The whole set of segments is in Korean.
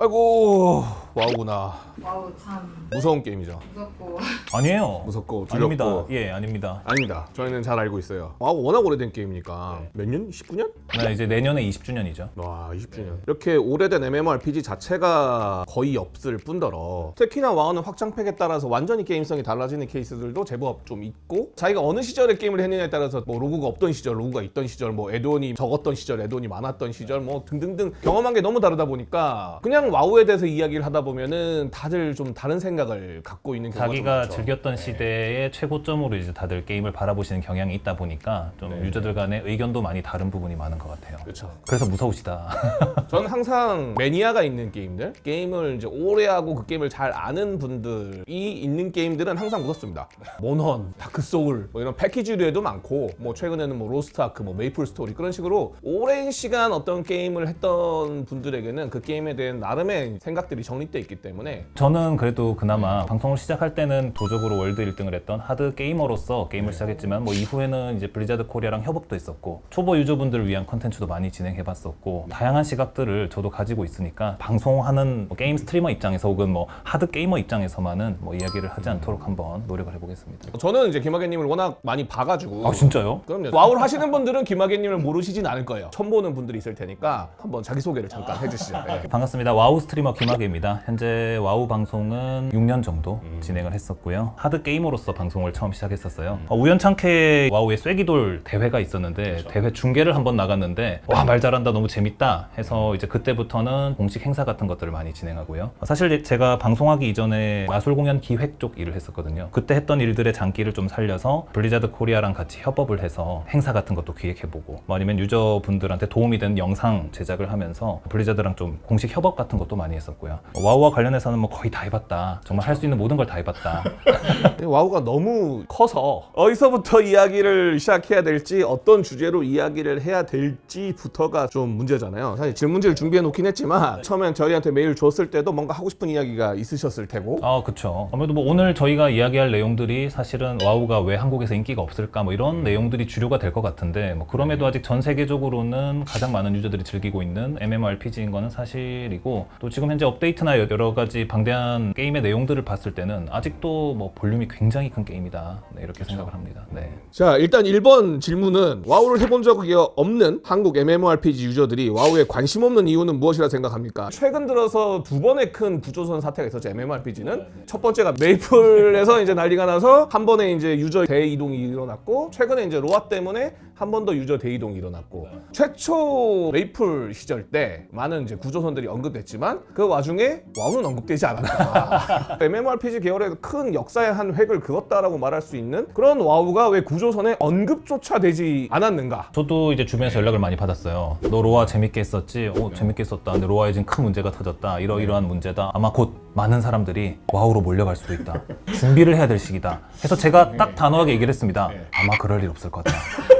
아이고 와우구나 와우 참 무서운 게임이죠 무섭고 아니에요. 무섭고 두렵고 아닙니다. 예, 아닙니다. 아닙니다 저희는 잘 알고 있어요 와우 워낙 오래된 게임이니까 몇 년? 19년? 네, 이제 내년에 20주년이죠. 와 20주년 이렇게 오래된 MMORPG 자체가 거의 없을 뿐더러 특히나 와우는 확장팩에 따라서 완전히 게임성이 달라지는 케이스들도 제법 좀 있고 자기가 어느 시절에 게임을 했느냐에 따라서 뭐 로그가 없던 시절 로그가 있던 시절 뭐 에드온이 적었던 시절 에드온이 많았던 시절 뭐 등등등 경험한 게 너무 다르다 보니까 그냥 와우에 대해서 이야기를 하다 보면은 다들 좀 다른 생각을 갖고 있는 경우가 좀 자기가 많죠. 즐겼던 시대의 최고점으로 이제 다들 게임을 바라보시는 경향이 있다 보니까 좀 네. 유저들 간의 의견도 많이 다른 부분이 많은 것 같아요. 그렇죠. 그래서 무서우시다. 저는 항상 매니아가 있는 게임들, 게임을 이제 오래 하고 그 게임을 잘 아는 분들이 있는 게임들은 항상 무섭습니다. 몬헌, 다크 소울 뭐 이런 패키지류에도 많고 뭐 최근에는 뭐 로스트 아크, 뭐 메이플 스토리 그런 식으로 오랜 시간 어떤 게임을 했던 분들에게는 그 게임에 대한 나름의 생각들이 정 립돼 있기 때문에 저는 그래도 그나마 방송을 시작할 때는 도적으로 월드 1등을 했던 하드 게이머로서 게임을 시작했지만 뭐 이후에는 이제 블리자드 코리아랑 협업도 있었고 초보 유저분들을 위한 컨텐츠도 많이 진행해봤었고 다양한 시각들을 저도 가지고 있으니까 방송하는 뭐 게임 스트리머 입장에서 혹은 뭐 하드 게이머 입장에서만은 뭐 이야기를 하지 않도록 한번 노력을 해보겠습니다. 저는 이제 김학의님을 워낙 많이 봐가지고 아 진짜요? 그럼요. 와우를 하시는 분들은 김학의님을 모르시진 않을 거예요. 처음 보는 분들이 있을 테니까 한번 자기 소개를 잠깐 해주시죠. 네. 반갑습니다. 와우 스트리머 김학의입니다. 현재 와우 방송은 6년 정도 진행을 했었고요. 하드 게이머로서 방송을 처음 시작했었어요. 어, 우연찮게 와우의 쐐기돌 대회가 있었는데 대회 중계를 한번 나갔는데 와 말 잘한다 너무 재밌다 해서 이제 그때부터는 공식 행사 같은 것들을 많이 진행하고요. 어, 사실 제가 방송하기 이전에 마술 공연 기획 쪽 일을 했었거든요. 그때 했던 일들의 장기를 좀 살려서 블리자드 코리아랑 같이 협업을 해서 행사 같은 것도 기획해보고 뭐 아니면 유저분들한테 도움이 되는 영상 제작을 하면서 블리자드랑 좀 공식 협업 같은 것도 많이 했었고요. 어, 와우와 관련해서는 뭐 거의 다 해봤다. 정말 할 수 있는 모든 걸 다 해봤다. 와우가 너무 커서 어디서부터 이야기를 시작해야 될지 어떤 주제로 이야기를 해야 될지부터가 좀 문제잖아요. 사실 질문지를 준비해 놓긴 했지만 처음엔 저희한테 메일 줬을 때도 뭔가 하고 싶은 이야기가 있으셨을 테고 아, 그쵸. 아무래도 뭐 오늘 저희가 이야기할 내용들이 사실은 와우가 왜 한국에서 인기가 없을까 뭐 이런 내용들이 주류가 될 것 같은데 뭐 그럼에도 아직 전 세계적으로는 가장 많은 유저들이 즐기고 있는 MMORPG인 거는 사실이고 또 지금 현재 업데이트나 여러 가지 방대한 게임의 내용들을 봤을 때는 아직도 뭐 볼륨이 굉장히 큰 게임이다. 네, 이렇게 생각을 합니다. 네. 자 일단 1번 질문은 와우를 해본 적이 없는 한국 MMORPG 유저들이 와우에 관심 없는 이유는 무엇이라 생각합니까? 최근 들어서 두 번의 큰 구조선 사태가 있었죠 MMORPG는 첫 번째가 메이플에서 이제 난리가 나서 한 번에 이제 유저 대이동이 일어났고 최근에 이제 로아 때문에 한 번 더 유저 대이동이 일어났고 최초 메이플 시절 때 많은 이제 구조선들이 언급됐지만 그 와중에 와우는 언급되지 않았다. MMORPG 계열의 큰 역사의 한 획을 그었다라고 말할 수 있는 그런 와우가 왜 구조선에 언급조차 되지 않았는가? 저도 이제 주변에서 연락을 많이 받았어요. 너 로아 재밌게 했었지? 오, 재밌게 했었다. 근데 로아에 지금 큰 문제가 터졌다. 이러 이러한 문제다. 아마 곧 많은 사람들이 와우로 몰려갈 수도 있다. 준비를 해야 될 시기다. 해서 제가 딱 단호하게 얘기를 했습니다. 아마 그럴 일 없을 거다.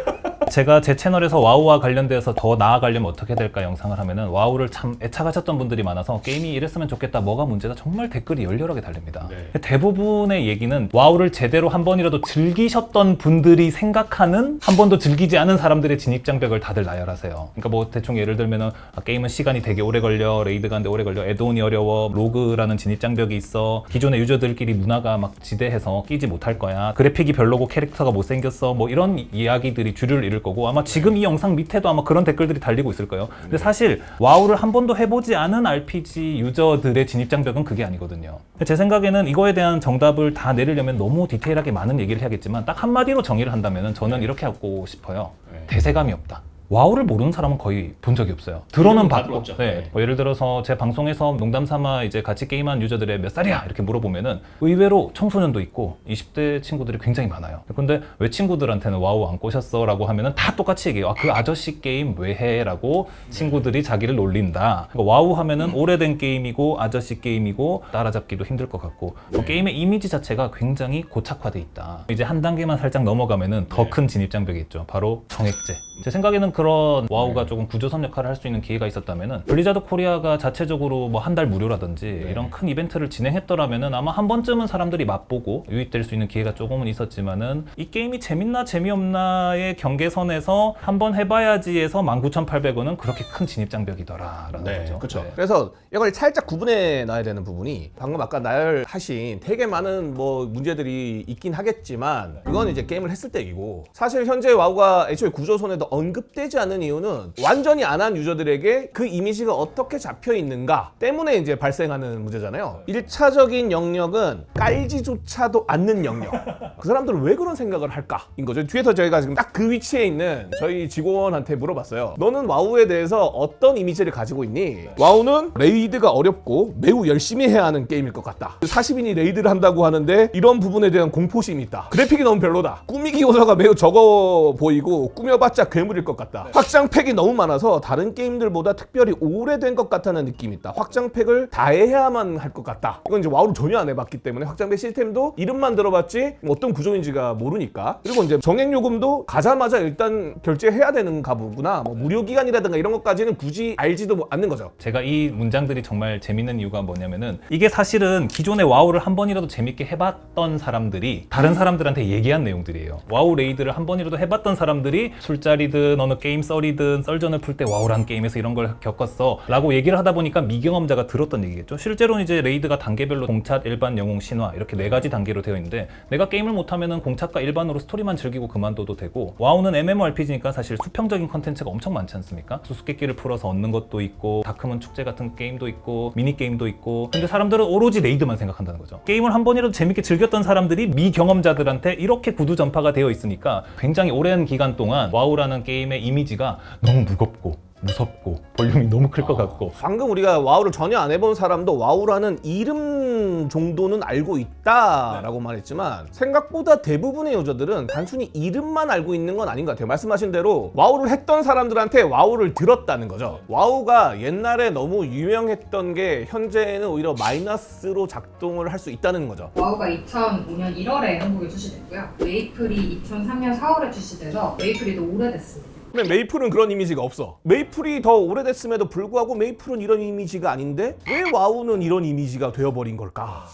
제가 제 채널에서 와우와 관련돼서 더 나아가려면 어떻게 될까 영상을 하면은 와우를 참 애착하셨던 분들이 많아서 게임이 이랬으면 좋겠다 뭐가 문제다 정말 댓글이 열렬하게 달립니다. 대부분의 얘기는 와우를 제대로 한 번이라도 즐기셨던 분들이 생각하는 한 번도 즐기지 않은 사람들의 진입장벽을 다들 나열하세요. 그러니까 뭐 대충 예를 들면은 아, 게임은 시간이 되게 오래 걸려 레이드 가는데 오래 걸려 에드온이 어려워 로그라는 진입장벽이 있어 기존의 유저들끼리 문화가 막 지대해서 끼지 못할 거야 그래픽이 별로고 캐릭터가 못생겼어 뭐 이런 이야기들이 주류를 이룰 거고 아마 지금 이 영상 밑에도 아마 그런 댓글들이 달리고 있을 거예요? 근데 사실 와우를 한 번도 해보지 않은 RPG 유저들의 진입 장벽은 그게 아니거든요. 제 생각에는 이거에 대한 정답을 다 내리려면 너무 디테일하게 많은 얘기를 해야겠지만 딱 한마디로 정의를 한다면 저는 이렇게 하고 싶어요. 대세감이 없다 와우를 모르는 사람은 거의 본 적이 없어요. 들어는 봤고, 네. 뭐 예를 들어서 제 방송에서 농담 삼아 이제 같이 게임한 유저들의 몇 살이야 이렇게 물어보면은 의외로 청소년도 있고 20대 친구들이 굉장히 많아요. 근데 왜 친구들한테는 와우 안 꼬셨어라고 하면은 다 똑같이 얘기해요. 아, 그 아저씨 게임 왜 해?라고 친구들이 자기를 놀린다. 그러니까 와우 하면은 오래된 게임이고 아저씨 게임이고 따라잡기도 힘들 것 같고 뭐 게임의 이미지 자체가 굉장히 고착화돼 있다. 이제 한 단계만 살짝 넘어가면은 더 큰 진입장벽이 있죠. 바로 정액제. 제 생각에는 그런 와우가 조금 구조선 역할을 할 수 있는 기회가 있었다면은 블리자드 코리아가 자체적으로 뭐 한 달 무료라든지 이런 큰 이벤트를 진행했더라면은 아마 한 번쯤은 사람들이 맛보고 유입될 수 있는 기회가 조금은 있었지만은 이 게임이 재밌나 재미없나의 경계선에서 한번 해봐야지에서 19,800원은 그렇게 큰 진입 장벽이더라라는 거죠. 그렇죠. 네. 그래서 이걸 살짝 구분해 놔야 되는 부분이 방금 아까 나열하신 되게 많은 뭐 문제들이 있긴 하겠지만 이건 이제 게임을 했을 때 얘기고 사실 현재 와우가 애초에 구조선에도 언급되지 않는 이유는 완전히 안 한 유저들에게 그 이미지가 어떻게 잡혀 있는가 때문에 이제 발생하는 문제잖아요. 1차적인 영역은 깔지조차도 않는 영역. 그 사람들은 왜 그런 생각을 할까인 거죠. 뒤에서 저희가 지금 딱 그 위치에 있는 저희 직원한테 물어봤어요. 너는 와우에 대해서 어떤 이미지를 가지고 있니? 와우는 레이드가 어렵고 매우 열심히 해야 하는 게임일 것 같다. 40인이 레이드를 한다고 하는데 이런 부분에 대한 공포심이 있다. 그래픽이 너무 별로다. 꾸미기 요소가 매우 적어 보이고 꾸며봤자 괴물일 것 같다. 확장팩이 너무 많아서 다른 게임들보다 특별히 오래된 것 같다는 느낌이 있다. 확장팩을 다 해야만 할 것 같다. 이건 이제 와우를 전혀 안 해봤기 때문에 확장팩 시스템도 이름만 들어봤지 어떤 구조인지가 모르니까. 그리고 이제 정액 요금도 가자마자 일단 결제해야 되는 가보구나. 뭐 무료 기간이라든가 이런 것까지는 굳이 알지도 않는 거죠. 제가 이 문장들이 정말 재밌는 이유가 뭐냐면은 이게 사실은 기존의 와우를 한 번이라도 재밌게 해봤던 사람들이 다른 사람들한테 얘기한 내용들이에요. 와우 레이드를 한 번이라도 해봤던 사람들이 술자리든 어느 게임 썰이든 썰전을 풀 때 와우란 게임에서 이런 걸 겪었어 라고 얘기를 하다 보니까 미경험자가 들었던 얘기겠죠. 실제로는 이제 레이드가 단계별로 공착, 일반, 영웅, 신화 이렇게 네 가지 단계로 되어 있는데 내가 게임을 못하면은 공착과 일반으로 스토리만 즐기고 그만둬도 되고 와우는 MMORPG니까 사실 수평적인 컨텐츠가 엄청 많지 않습니까? 수수께끼를 풀어서 얻는 것도 있고 다크문 축제 같은 게임도 있고 미니 게임도 있고 근데 사람들은 오로지 레이드만 생각한다는 거죠. 게임을 한 번이라도 재밌게 즐겼던 사람들이 미경험자들한테 이렇게 구두 전파가 되어 있으니까 굉장히 오랜 기간 동안 와우라는 게임의 이미 지가 너무 무겁고 무섭고 볼륨이 너무 클 것 같고 방금 우리가 와우를 전혀 안 해본 사람도 와우라는 이름 정도는 알고 있다라고 말했지만 생각보다 대부분의 유저들은 단순히 이름만 알고 있는 건 아닌 것 같아요. 말씀하신 대로 와우를 했던 사람들한테 와우를 들었다는 거죠. 와우가 옛날에 너무 유명했던 게 현재는 오히려 마이너스로 작동을 할 수 있다는 거죠. 와우가 2005년 1월에 한국에 출시됐고요. 메이플이 2003년 4월에 출시돼서 메이플이 더 오래됐습니다. 근데 메이플은 그런 이미지가 없어. 메이플이 더 오래됐음에도 불구하고 메이플은 이런 이미지가 아닌데 왜 와우는 이런 이미지가 되어버린 걸까?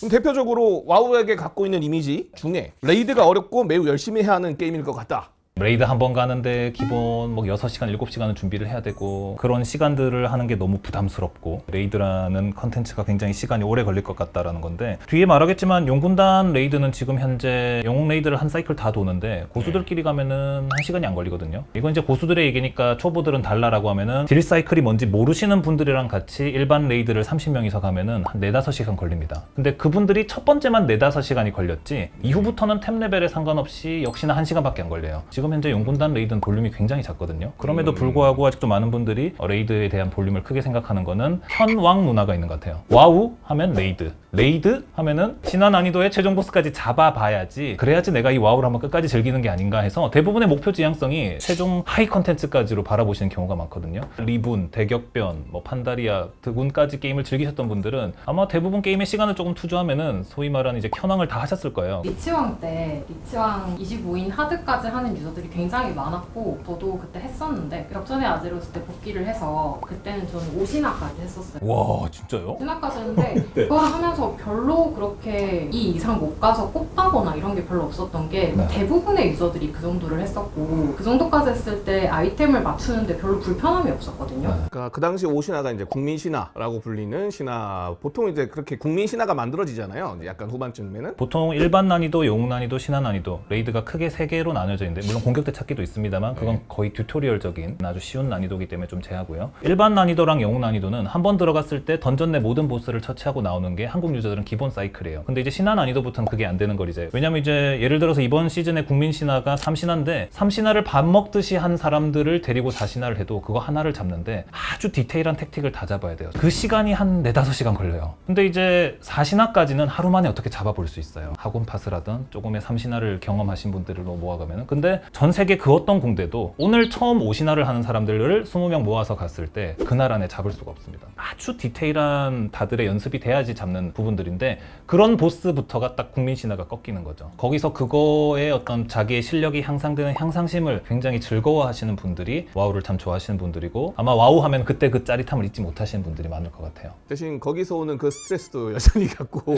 그럼 대표적으로 와우에게 갖고 있는 이미지 중에 레이드가 어렵고 매우 열심히 해야 하는 게임일 것 같다. 레이드 한 번 가는데 기본 뭐 6시간, 7시간은 준비를 해야 되고 그런 시간들을 하는 게 너무 부담스럽고 레이드라는 컨텐츠가 굉장히 시간이 오래 걸릴 것 같다라는 건데 뒤에 말하겠지만 용군단 레이드는 지금 현재 영웅 레이드를 한 사이클 다 도는데 고수들끼리 가면은 한 시간이 안 걸리거든요. 이건 이제 고수들의 얘기니까 초보들은 달라라고 하면은 딜 사이클이 뭔지 모르시는 분들이랑 같이 일반 레이드를 30명이서 가면은 한 4, 5시간 걸립니다. 근데 그분들이 첫 번째만 4, 5시간이 걸렸지 이후부터는 템 레벨에 상관없이 역시나 1시간밖에 안 걸려요. 지금 현재 용군단 레이드는 볼륨이 굉장히 작거든요. 그럼에도 불구하고 아직도 많은 분들이 어, 레이드에 대한 볼륨을 크게 생각하는 거는 현왕 문화가 있는 것 같아요. 와우 하면 레이드, 레이드 하면은 신화 난이도의 최종 보스까지 잡아봐야지 그래야지 내가 이 와우를 한번 끝까지 즐기는 게 아닌가 해서 대부분의 목표 지향성이 최종 하이 컨텐츠까지로 바라보시는 경우가 많거든요. 리분, 대격변, 뭐 판다리아, 드군까지 게임을 즐기셨던 분들은 아마 대부분 게임에 시간을 조금 투자하면은 소위 말하는 이제 현황을 다 하셨을 거예요. 리치왕 때 리치왕 25인 하드까지 하는 유저 들이 굉장히 많았고 저도 그때 했었는데 역전의 아제로스 때 복귀를 해서 그때는 저는 5신화까지 했었어요. 와 진짜요? 신화까지 했는데 그걸 하면서 별로 그렇게 이 이상 못 가서 꼽다거나 이런 게 별로 없었던 게 네. 대부분의 유저들이 그 정도를 했었고 그 정도까지 했을 때 아이템을 맞추는데 별로 불편함이 없었거든요. 네. 그러니까 그 당시 오신화가 이제 국민 신화라고 불리는 신화 보통 이제 그렇게 국민 신화가 만들어지잖아요. 이제 약간 후반쯤에는 보통 일반 난이도, 영웅 난이도, 신화 난이도 레이드가 크게 세 개로 나눠져 있는데 물론 공격대 찾기도 있습니다만 그건 거의 튜토리얼적인 아주 쉬운 난이도기 때문에 좀 제하고요. 일반 난이도랑 영웅 난이도는 한 번 들어갔을 때 던전 내 모든 보스를 처치하고 나오는 게 한국 유저들은 기본 사이클이에요. 근데 이제 신화 난이도부터는 그게 안 되는 걸 이제 왜냐면 이제 예를 들어서 이번 시즌에 국민 신화가 3신화인데 3신화를 밥 먹듯이 한 사람들을 데리고 4신화를 해도 그거 하나를 잡는데 아주 디테일한 택틱을 다 잡아야 돼요. 그 시간이 한 4, 5시간 걸려요. 근데 이제 4신화까지는 하루 만에 어떻게 잡아볼 수 있어요. 학원 파스라든 조금의 3신화를 경험하신 분들을 모아가면은 근데 전 세계 그 어떤 공대도 오늘 처음 5신화를 하는 사람들을 20명 모아서 갔을 때 그날 안에 잡을 수가 없습니다. 아주 디테일한 다들의 연습이 돼야지 잡는 부분들인데 그런 보스부터가 딱 국민 신화가 꺾이는 거죠. 거기서 그거에 어떤 자기의 실력이 향상되는 향상심을 굉장히 즐거워하시는 분들이 와우를 참 좋아하시는 분들이고 아마 와우 하면 그때 그 짜릿함을 잊지 못하시는 분들이 많을 것 같아요. 대신 거기서 오는 그 스트레스도 여전히 갖고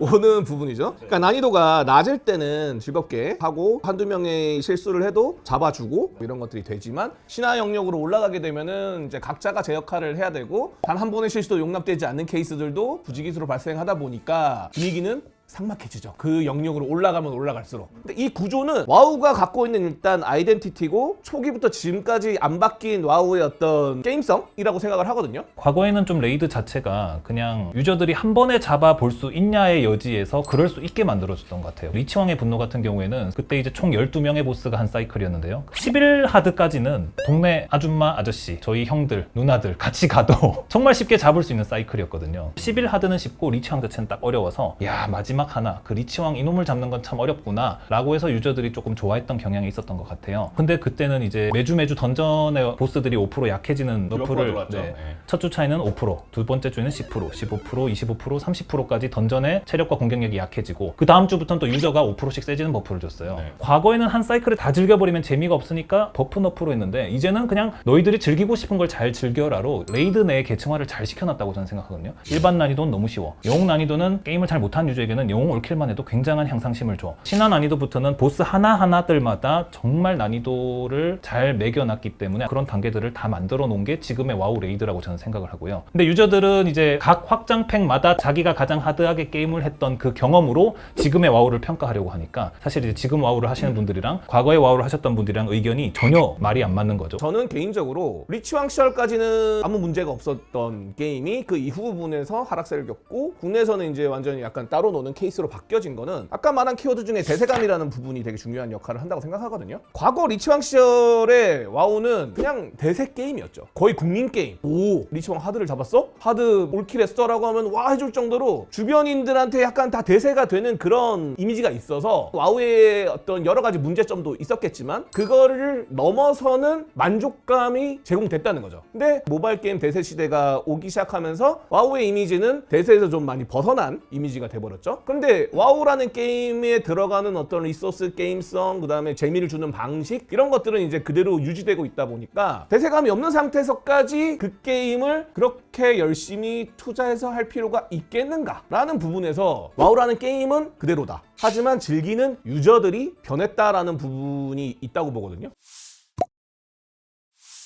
오는 부분이죠. 그러니까 난이도가 낮을 때는 즐겁게 하고 한두 명의 실수 를 해도 잡아주고 이런 것들이 되지만 신화 영역으로 올라가게 되면은 이제 각자가 제 역할을 해야 되고 단 한 번의 실수도 용납되지 않는 케이스들도 부지기수로 발생하다 보니까 분위기는 삭막해지죠. 그 영역으로 올라가면 올라갈수록. 근데 이 구조는 와우가 갖고 있는 일단 아이덴티티고 초기부터 지금까지 안 바뀐 와우의 어떤 게임성이라고 생각을 하거든요. 과거에는 좀 레이드 자체가 그냥 유저들이 한 번에 잡아 볼 수 있냐의 여지에서 그럴 수 있게 만들어줬던 것 같아요. 리치왕의 분노 같은 경우에는 그때 이제 총 12명의 보스가 한 사이클이었는데요. 11하드까지는 동네 아줌마, 아저씨, 저희 형들, 누나들 같이 가도 정말 쉽게 잡을 수 있는 사이클이었거든요. 11하드는 쉽고 리치왕 자체는 딱 어려워서 야 마지막 하나 그 리치왕 이놈을 잡는 건 참 어렵구나 라고 해서 유저들이 조금 좋아했던 경향이 있었던 것 같아요. 근데 그때는 이제 매주 매주 던전의 보스들이 5% 약해지는 너프를. 네, 네. 첫주 차이는 5%, 두 번째 주에는 10%, 15%, 25%, 30%까지 던전의 체력과 공격력이 약해지고 그 다음 주부터는 또 유저가 5%씩 세지는 버프를 줬어요. 네. 과거에는 한 사이클을 다 즐겨버리면 재미가 없으니까 버프 너프로 했는데 이제는 그냥 너희들이 즐기고 싶은 걸 잘 즐겨라로 레이드 내 계층화를 잘 시켜놨다고 저는 생각하거든요. 일반 난이도는 너무 쉬워. 영웅 난이도는 게임을 잘 못한 유저에게 는 영웅 올킬만 해도 굉장한 향상심을 줘. 신화 난이도부터는 보스 하나하나들마다 정말 난이도를 잘 매겨놨기 때문에 그런 단계들을 다 만들어 놓은 게 지금의 와우 레이드라고 저는 생각을 하고요. 근데 유저들은 이제 각 확장팩마다 자기가 가장 하드하게 게임을 했던 그 경험으로 지금의 와우를 평가하려고 하니까 사실 이제 지금 와우를 하시는 분들이랑 과거의 와우를 하셨던 분들이랑 의견이 전혀 말이 안 맞는 거죠. 저는 개인적으로 리치왕 시절까지는 아무 문제가 없었던 게임이 그 이후 부분에서 하락세를 겪고 국내에서는 이제 완전히 약간 따로 노는 케이스로 바뀌어진 거는 아까 말한 키워드 중에 대세감이라는 부분이 되게 중요한 역할을 한다고 생각하거든요. 과거 리치왕 시절에 와우는 그냥 대세 게임이었죠. 거의 국민 게임. 오, 리치왕 하드를 잡았어? 하드 올킬했어라고 하면 와 해줄 정도로 주변인들한테 약간 다 대세가 되는 그런 이미지가 있어서 와우의 어떤 여러 가지 문제점도 있었겠지만 그거를 넘어서는 만족감이 제공됐다는 거죠. 근데 모바일 게임 대세 시대가 오기 시작하면서 와우의 이미지는 대세에서 좀 많이 벗어난 이미지가 돼버렸죠. 그런데 와우라는 게임에 들어가는 어떤 리소스 게임성, 그 다음에 재미를 주는 방식 이런 것들은 이제 그대로 유지되고 있다 보니까 대세감이 없는 상태에서까지 그 게임을 그렇게 열심히 투자해서 할 필요가 있겠는가라는 부분에서 와우라는 게임은 그대로다. 하지만 즐기는 유저들이 변했다라는 부분이 있다고 보거든요.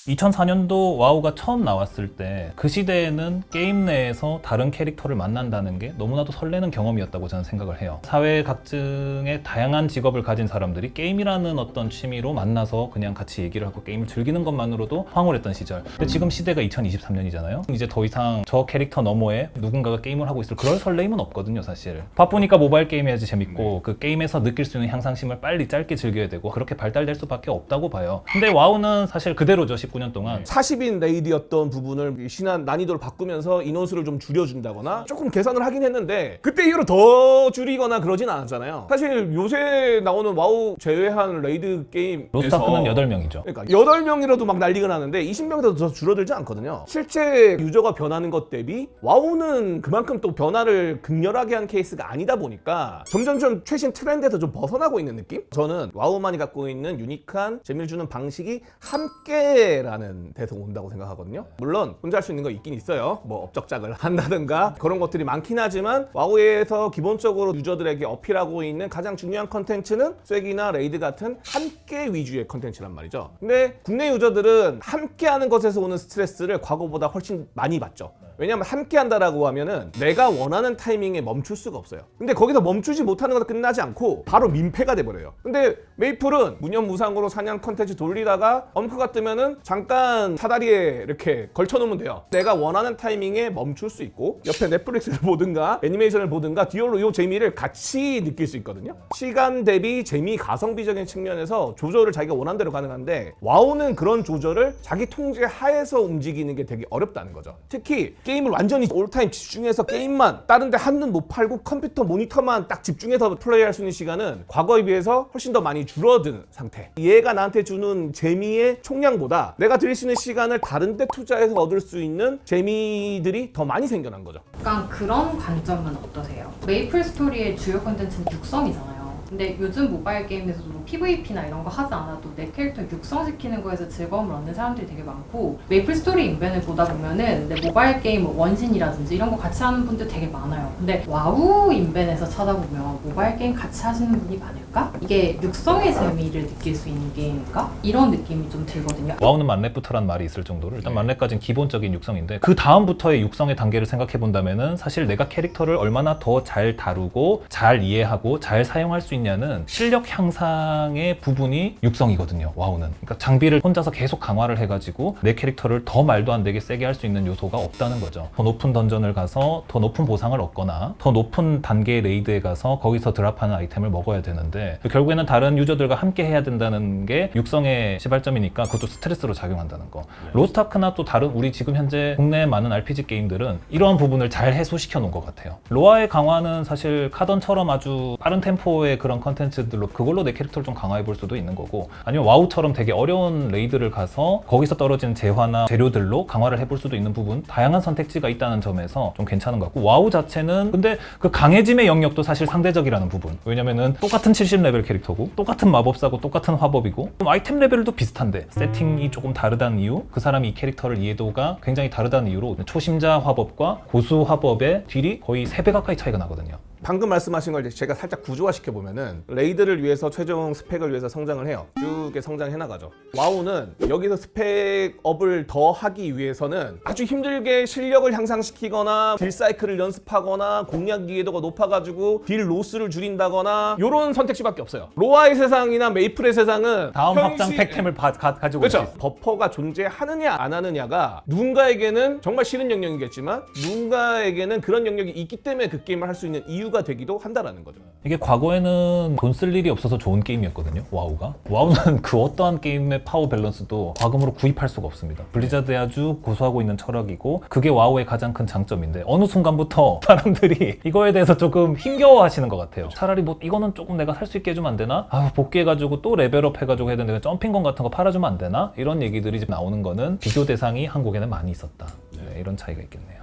2004년도 와우가 처음 나왔을 때 그 시대에는 게임 내에서 다른 캐릭터를 만난다는 게 너무나도 설레는 경험이었다고 저는 생각을 해요. 사회 각층의 다양한 직업을 가진 사람들이 게임이라는 어떤 취미로 만나서 그냥 같이 얘기를 하고 게임을 즐기는 것만으로도 황홀했던 시절. 근데 지금 시대가 2023년이잖아요. 이제 더 이상 저 캐릭터 너머에 누군가가 게임을 하고 있을 그럴 설레임은 없거든요, 사실. 바쁘니까 모바일 게임 해야지 재밌고 그 게임에서 느낄 수 있는 향상심을 빨리 짧게 즐겨야 되고 그렇게 발달될 수밖에 없다고 봐요. 근데 와우는 사실 그대로죠, 19년 동안. 40인 레이드였던 부분을 신한 난이도를 바꾸면서 인원수를 좀 줄여준다거나 조금 계산을 하긴 했는데 그때 이후로 더 줄이거나 그러진 않았잖아요. 사실 요새 나오는 와우 제외한 레이드 게임 로스타크는 8명이죠. 그러니까 8명이라도 막 난리가 나는데 20명이라도 더 줄어들지 않거든요. 실제 유저가 변하는 것 대비 와우는 그만큼 또 변화를 극렬하게 한 케이스가 아니다 보니까 점점점 최신 트렌드에서 좀 벗어나고 있는 느낌? 저는 와우만이 갖고 있는 유니크한 재미를 주는 방식이 함께 라는 데서 온다고 생각하거든요. 물론 혼자 할 수 있는 거 있긴 있어요. 뭐 업적작을 한다든가 그런 것들이 많긴 하지만 와우에서 기본적으로 유저들에게 어필하고 있는 가장 중요한 컨텐츠는 쐐기나 레이드 같은 함께 위주의 컨텐츠란 말이죠. 근데 국내 유저들은 함께 하는 것에서 오는 스트레스를 과거보다 훨씬 많이 받죠. 왜냐하면 함께 한다라고 하면은 내가 원하는 타이밍에 멈출 수가 없어요. 근데 거기서 멈추지 못하는 것도 끝나지 않고 바로 민폐가 돼버려요. 근데 메이플은 무념무상으로 사냥 컨텐츠 돌리다가 엄크가 뜨면은 잠깐 사다리에 이렇게 걸쳐놓으면 돼요. 내가 원하는 타이밍에 멈출 수 있고 옆에 넷플릭스를 보든가 애니메이션을 보든가 듀얼로 이 재미를 같이 느낄 수 있거든요. 시간 대비 재미 가성비적인 측면에서 조절을 자기가 원하는 대로 가능한데 와우는 그런 조절을 자기 통제 하에서 움직이는 게 되게 어렵다는 거죠. 특히 게임을 완전히 올타임 집중해서 게임만 다른 데 한 눈 못 팔고 컴퓨터 모니터만 딱 집중해서 플레이할 수 있는 시간은 과거에 비해서 훨씬 더 많이 줄어든 상태. 얘가 나한테 주는 재미의 총량보다 내가 들일 수 있는 시간을 다른 데 투자해서 얻을 수 있는 재미들이 더 많이 생겨난 거죠. 약간 그런 관점은 어떠세요? 메이플 스토리의 주요 컨텐츠는 육성이잖아요. 근데 요즘 모바일 게임에서도 뭐 PVP나 이런 거 하지 않아도 내 캐릭터 육성시키는 거에서 즐거움을 얻는 사람들이 되게 많고 메이플 스토리 인벤을 보다 보면은 내 모바일 게임 뭐 원신이라든지 이런 거 같이 하는 분들 되게 많아요. 근데 와우 인벤에서 찾아보면 모바일 게임 같이 하시는 분이 많을까? 이게 육성의 재미를 느낄 수 있는 게임일까? 이런 느낌이 좀 들거든요. 와우는 만렙부터란 말이 있을 정도로 일단 만렙까지는 기본적인 육성인데 그 다음부터의 육성의 단계를 생각해 본다면은 사실 내가 캐릭터를 얼마나 더 잘 다루고 잘 이해하고 잘 사용할 수 있 냐는 실력 향상의 부분이 육성이거든요. 와우는 그러니까 장비를 혼자서 계속 강화를 해가지고 내 캐릭터를 더 말도 안 되게 세게 할 수 있는 요소가 없다는 거죠. 더 높은 던전을 가서 더 높은 보상을 얻거나 더 높은 단계의 레이드에 가서 거기서 드랍하는 아이템을 먹어야 되는데 결국에는 다른 유저들과 함께 해야 된다는 게 육성의 시발점이니까 그것도 스트레스로 작용한다는 거. 로스타크나 또 다른 우리 지금 현재 국내 많은 RPG 게임들은 이러한 부분을 잘 해소시켜 놓은 것 같아요. 로아의 강화는 사실 카던처럼 아주 빠른 템포의 그런 컨텐츠들로 그걸로 내 캐릭터를 좀 강화해 볼 수도 있는 거고 아니면 와우처럼 되게 어려운 레이드를 가서 거기서 떨어진 재화나 재료들로 강화를 해볼 수도 있는 부분 다양한 선택지가 있다는 점에서 좀 괜찮은 것 같고 와우 자체는 근데 그 강해짐의 영역도 사실 상대적이라는 부분. 왜냐면은 똑같은 70레벨 캐릭터고 똑같은 마법사고 똑같은 화법이고 좀 아이템 레벨도 비슷한데 세팅이 조금 다르다는 이유 그 사람이 이 캐릭터를 이해도가 굉장히 다르다는 이유로 초심자 화법과 고수 화법의 딜이 거의 3배 가까이 차이가 나거든요 방금 말씀하신 걸 제가 살짝 구조화시켜 보면은 레이드를 위해서 최종 스펙을 위해서 성장을 해요. 쭉 성장해 나가죠. 와우는 여기서 스펙업을 더 하기 위해서는 아주 힘들게 실력을 향상시키거나 딜 사이클을 연습하거나 공략 이해도가 높아가지고 딜 로스를 줄인다거나 이런 선택지밖에 없어요. 로아의 세상이나 메이플의 세상은 다음 평시- 확장 팩템을 바- 가, 가 지고 올수 그렇죠. 있어 버퍼가 존재하느냐 안 하느냐가 누군가에게는 정말 싫은 영역이겠지만 누군가에게는 그런 영역이 있기 때문에 그 게임을 할 수 있는 이유 가 되기도 한다라는 거죠. 이게 과거에는 돈 쓸 일이 없어서 좋은 게임이었거든요. 와우가. 와우는 그 어떠한 게임의 파워 밸런스도 과금으로 구입할 수가 없습니다. 블리자드의 아주 고수하고 있는 철학이고 그게 와우의 가장 큰 장점인데 어느 순간부터 사람들이 이거에 대해서 조금 힘겨워 하시는 것 같아요. 차라리 뭐 이거는 조금 내가 살 수 있게 해주면 안 되나? 아 복귀해가지고 또 레벨업 해가지고 해야 되는데 점핑건 같은 거 팔아주면 안 되나? 이런 얘기들이 지금 나오는 거는 비교 대상이 한국에는 많이 있었다. 네, 이런 차이가 있겠네요.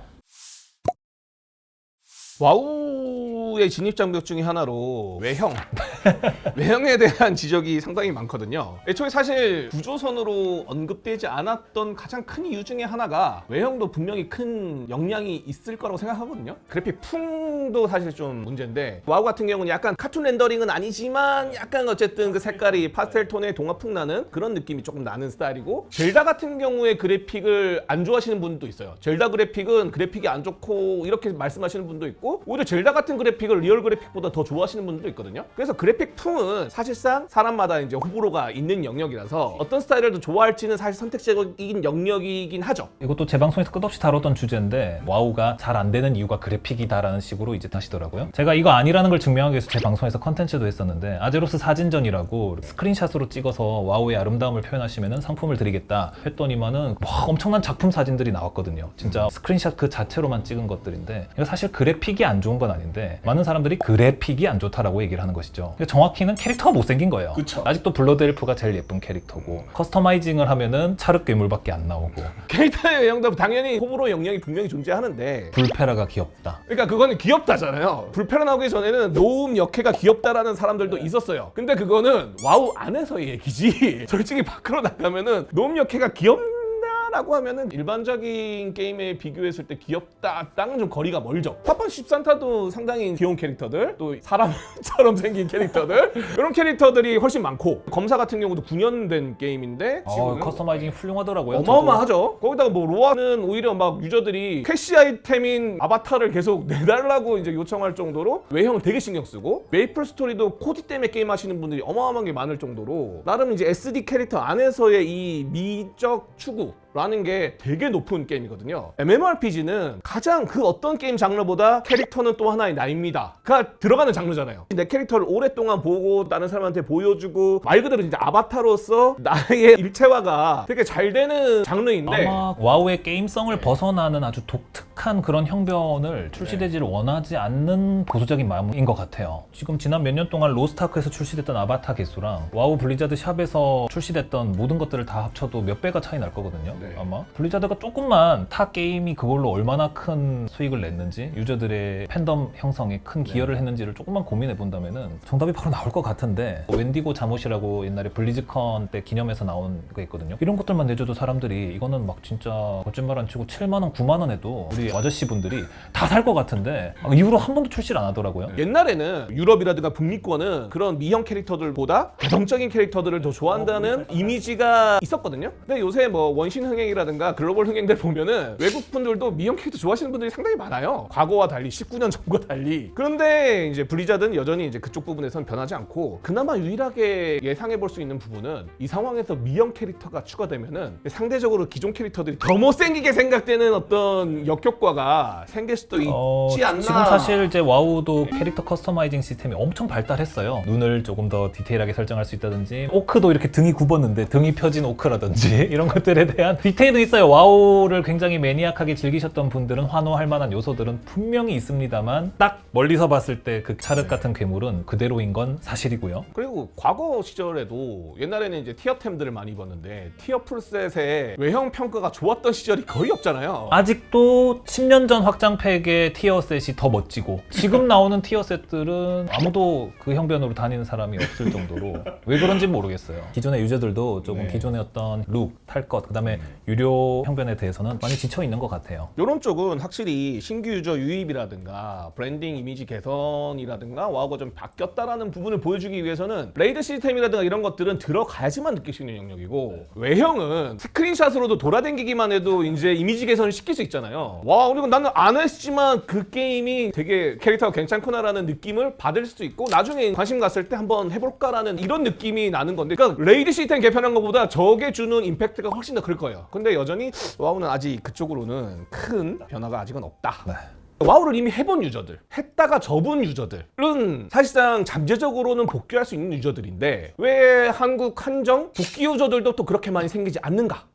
와우의 진입 장벽 중에 하나로 외형. 외형에 대한 지적이 상당히 많거든요. 애초에 사실 구조선으로 언급되지 않았던 가장 큰 이유 중에 하나가 외형도 분명히 큰 영향이 있을 거라고 생각하거든요. 그래픽 풍도 사실 좀 문제인데 와우 같은 경우는 약간 카툰 렌더링은 아니지만 약간 어쨌든 그 색깔이 파스텔 톤의 동화풍 나는 그런 느낌이 조금 나는 스타일이고 젤다 같은 경우에 그래픽을 안 좋아하시는 분도 있어요. 젤다 그래픽은 그래픽이 안 좋고 이렇게 말씀하시는 분도 있고 오히려 젤다 같은 그래픽을 리얼 그래픽보다 더 좋아하시는 분도 있거든요. 그래서 그래픽 풍은 사실상 사람마다 이제 호불호가 있는 영역이라서 어떤 스타일을 더 좋아할지는 사실 선택적인 영역이긴 하죠. 이것도 제 방송에서 끝없이 다뤘던 주제인데 와우가 잘 안 되는 이유가 그래픽이다라는 식으로 이제 하시더라고요. 제가 이거 아니라는 걸 증명하기 위해서 제 방송에서 컨텐츠도 했었는데 아제로스 사진전이라고 스크린샷으로 찍어서 와우의 아름다움을 표현하시면 상품을 드리겠다 했더니만은 와 엄청난 작품 사진들이 나왔거든요. 진짜 스크린샷 그 자체로만 찍은 것들인데 사실 그래픽 이 안 좋은 건 아닌데 많은 사람들이 그래픽이 안 좋다라고 얘기를 하는 것이죠. 그러니까 정확히는 캐릭터가 못생긴 거예요. 그쵸. 아직도 블러드 엘프가 제일 예쁜 캐릭터고 커스터마이징을 하면은 차륵 괴물밖에 안 나오고 캐릭터의 영역도 당연히 호불호 영역이 분명히 존재하는데 불페라가 귀엽다. 그러니까 그거는 귀엽다잖아요. 불패로 나오기 전에는 노움 역해가 귀엽다라는 사람들도 있었어요. 근데 그거는 와우 안에서의 얘기지. 솔직히 밖으로 나가면은 노움 역해가 귀엽나 라고 하면은 일반적인 게임에 비교했을 때 귀엽다 땅은 좀 거리가 멀죠. 파판 십산타도 상당히 귀여운 캐릭터들, 또 사람처럼 생긴 캐릭터들 이런 캐릭터들이 훨씬 많고 검사 같은 경우도 9년 된 게임인데 어, 지금은 커스터마이징이 훌륭하더라고요. 어마어마하죠. 거기다가 뭐 로아는 오히려 막 유저들이 캐시 아이템인 아바타를 계속 내달라고 이제 요청할 정도로 외형을 되게 신경 쓰고 메이플 스토리도 코디 때문에 게임 하시는 분들이 어마어마하게 많을 정도로 나름 이제 SD 캐릭터 안에서의 이 미적 추구 라는 게 되게 높은 게임이거든요. MMORPG는 가장 그 어떤 게임 장르보다 캐릭터는 또 하나의 나입니다.가 들어가는 장르잖아요. 내 캐릭터를 오랫동안 보고 다른 사람한테 보여주고 말 그대로 진짜 아바타로서 나의 일체화가 되게 잘 되는 장르인데 아마 와우의 게임성을 벗어나는 아주 독특한 그런 형변을 출시되지를 원하지 않는 보수적인 마음인 것 같아요. 지금 지난 몇 년 동안 로스트아크에서 출시됐던 아바타 개수랑 와우 블리자드 샵에서 출시됐던 모든 것들을 다 합쳐도 몇 배가 차이 날 거거든요. 네. 아마 블리자드가 조금만 타 게임이 그걸로 얼마나 큰 수익을 냈는지 유저들의 팬덤 형성에 큰 기여를 했는지를 조금만 고민해 본다면은 정답이 바로 나올 것 같은데 웬디고 잠옷이라고 옛날에 블리즈컨 때 기념해서 나온 거 있거든요. 이런 것들만 내줘도 사람들이 이거는 막 진짜 거짓말 안 치고 7만 원, 9만 원 해도 우리 아저씨 분들이 다 살 것 같은데 아, 이후로 한 번도 출시를 안 하더라고요. 옛날에는 유럽이라든가 북미권은 그런 미형 캐릭터들보다 개성적인 캐릭터들을 더 좋아한다는 이미지가 있었거든요. 근데 요새 뭐 원신 흥행이라든가 글로벌 흥행들 보면은 외국 분들도 미형 캐릭터 좋아하시는 분들이 상당히 많아요. 과거와 달리 19년 전과 달리. 그런데 이제 블리자드는 여전히 이제 그쪽 부분에선 변하지 않고 그나마 유일하게 예상해 볼 수 있는 부분은 이 상황에서 미형 캐릭터가 추가되면은 상대적으로 기존 캐릭터들이 더 못생기게 생각되는 어떤 역효과가 생길 수도 있지 어, 않나. 지금 사실 이제 와우도 캐릭터 커스터마이징 시스템이 엄청 발달했어요. 눈을 조금 더 디테일하게 설정할 수 있다든지 오크도 이렇게 등이 굽었는데 등이 펴진 오크라든지 이런 것들에 대한 디테일도 있어요. 와우를 굉장히 매니악하게 즐기셨던 분들은 환호할 만한 요소들은 분명히 있습니다만 딱 멀리서 봤을 때 그 차륵 같은 괴물은 그대로인 건 사실이고요. 그리고 과거 시절에도 옛날에는 이제 티어템들을 많이 입었는데 티어 풀셋의 외형 평가가 좋았던 시절이 거의 없잖아요. 아직도 10년 전 확장팩의 티어 셋이 더 멋지고 지금 나오는 티어 셋들은 아무도 그 형변으로 다니는 사람이 없을 정도로 왜 그런지 모르겠어요. 기존의 유저들도 조금 네. 기존의 어떤 룩, 탈 것, 그다음에 유료 형변에 대해서는 많이 지쳐 있는 것 같아요. 이런 쪽은 확실히 신규 유저 유입이라든가 브랜딩 이미지 개선이라든가 와우가 좀 바뀌었다라는 부분을 보여주기 위해서는 레이드 시스템이라든가 이런 것들은 들어가야지만 느낄 수 있는 영역이고 외형은 스크린샷으로도 돌아다니기만 해도 이제 이미지 개선을 시킬 수 있잖아요. 와 그리고 나는 안 했지만 그 게임이 되게 캐릭터가 괜찮구나라는 느낌을 받을 수도 있고 나중에 관심 갔을 때 한번 해볼까라는 이런 느낌이 나는 건데 그러니까 레이드 시스템 개편한 것보다 저게 주는 임팩트가 훨씬 더 클 거예요. 근데 여전히 와우는 아직 그쪽으로는 큰 변화가 아직은 없다. 네. 와우를 이미 해본 유저들, 했다가 접은 유저들은 사실상 잠재적으로는 복귀할 수 있는 유저들인데 왜 한국 한정 복귀 유저들도 또 그렇게 많이 생기지 않는가?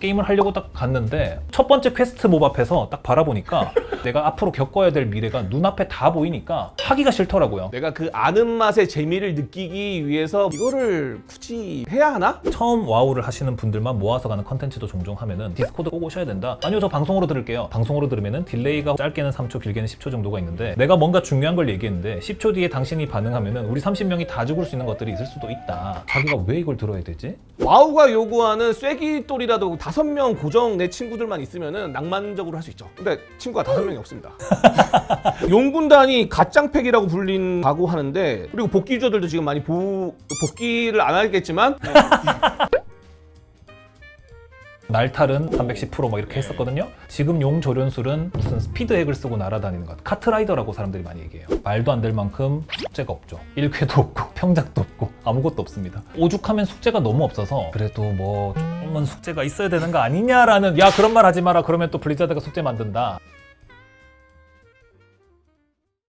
게임을 하려고 딱 갔는데 첫 번째 퀘스트 몹 앞에서 딱 바라보니까 내가 앞으로 겪어야 될 미래가 눈앞에 다 보이니까 하기가 싫더라고요. 내가 그 아는 맛의 재미를 느끼기 위해서 이거를 굳이 해야 하나? 처음 와우를 하시는 분들만 모아서 가는 컨텐츠도 종종 하면은 디스코드 꼭 오셔야 된다. 아니요, 저 방송으로 들을게요. 방송으로 들으면은 딜레이가 짧게는 3초, 길게는 10초 정도가 있는데 내가 뭔가 중요한 걸 얘기했는데 10초 뒤에 당신이 반응하면은 우리 30명이 다 죽을 수 있는 것들이 있을 수도 있다. 자기가 왜 이걸 들어야 되지? 와우가 요구하는 쐐기돌이라도 다섯 명 고정 내 친구들만 있으면은 낭만적으로 할 수 있죠. 근데 친구가 다섯 명이 없습니다. 용군단이 갓장팩이라고 불린다고 하는데 그리고 복귀 유저들도 지금 많이 보, 복귀를 안 하겠지만 날탈은 310%막 이렇게 했었거든요. 지금 용 조련술은 무슨 스피드 핵을 쓰고 날아다니는 것. 카트라이더라고 사람들이 많이 얘기해요. 말도 안 될 만큼 숙제가 없죠. 일쾌도 없고 평작도 없고 아무것도 없습니다. 오죽하면 숙제가 너무 없어서 그래도 뭐 조금은 숙제가 있어야 되는 거 아니냐라는 야 그런 말 하지 마라 그러면 또 블리자드가 숙제 만든다.